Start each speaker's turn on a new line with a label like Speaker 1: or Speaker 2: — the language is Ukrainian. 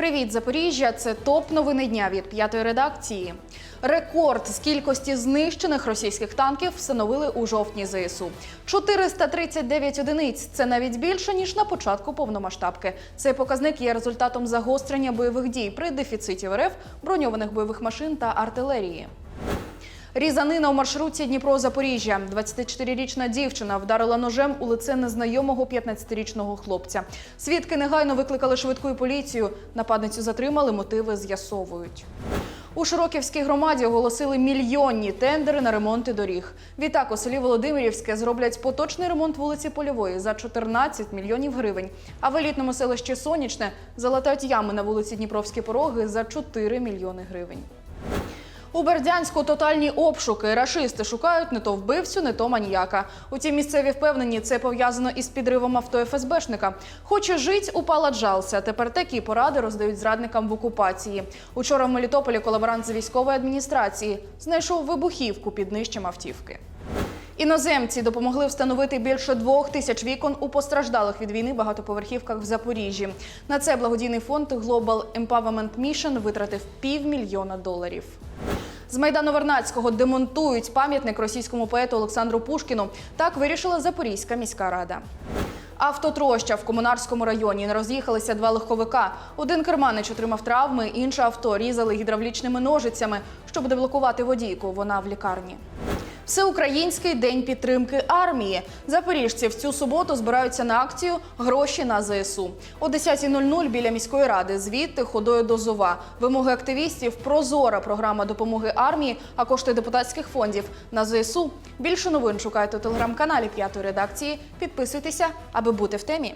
Speaker 1: Привіт, Запоріжжя! Це топ новини дня від п'ятої редакції. Рекорд з кількості знищених російських танків встановили у жовтні ЗСУ. 439 одиниць. Це навіть більше ніж на початку повномасштабки. Цей показник є результатом загострення бойових дій при дефіциті РФ, броньованих бойових машин та артилерії. Різанина у маршрутці Дніпро-Запоріжжя. 24-річна дівчина вдарила ножем у лице незнайомого 15-річного хлопця. Свідки негайно викликали швидку поліцію. Нападницю затримали, мотиви з'ясовують. У Широківській громаді оголосили мільйонні тендери на ремонти доріг. Відтак у селі Володимирівське зроблять поточний ремонт вулиці Польової за 14 мільйонів гривень. А в елітному селищі Сонячне залатають ями на вулиці Дніпровські пороги за 4 мільйони гривень. У Бердянську тотальні обшуки. Рашисти шукають не то вбивцю, не то маніяка. Утім, місцеві впевнені, це пов'язано із підривом авто ФСБшника. Хоче жить, упала джался. Тепер такі поради роздають зрадникам в окупації. Учора в Мелітополі колаборант з військової адміністрації знайшов вибухівку під нижчим автівки. Іноземці допомогли встановити більше двох тисяч вікон у постраждалих від війни багатоповерхівках в Запоріжжі. На це благодійний фонд Global Empowerment Mission витратив півмільйона доларів. З Майдану Вернацького демонтують пам'ятник російському поету Олександру Пушкіну. Так вирішила Запорізька міська рада. Автотроща в комунарському районі не роз'їхалися два легковика. Один керманич отримав травми, інше авто різали гідравлічними ножицями, щоб деблокувати водійку. Вона в лікарні. Всеукраїнський день підтримки армії. Запоріжці в цю суботу збираються на акцію Гроші на ЗСУ. О 10.00 біля міської ради. Звідти ходою до Зова. Вимоги активістів прозора програма допомоги армії, а кошти депутатських фондів на ЗСУ. Більше новин шукайте у телеграм-каналі п'ятої редакції. Підписуйтеся, аби бути в темі.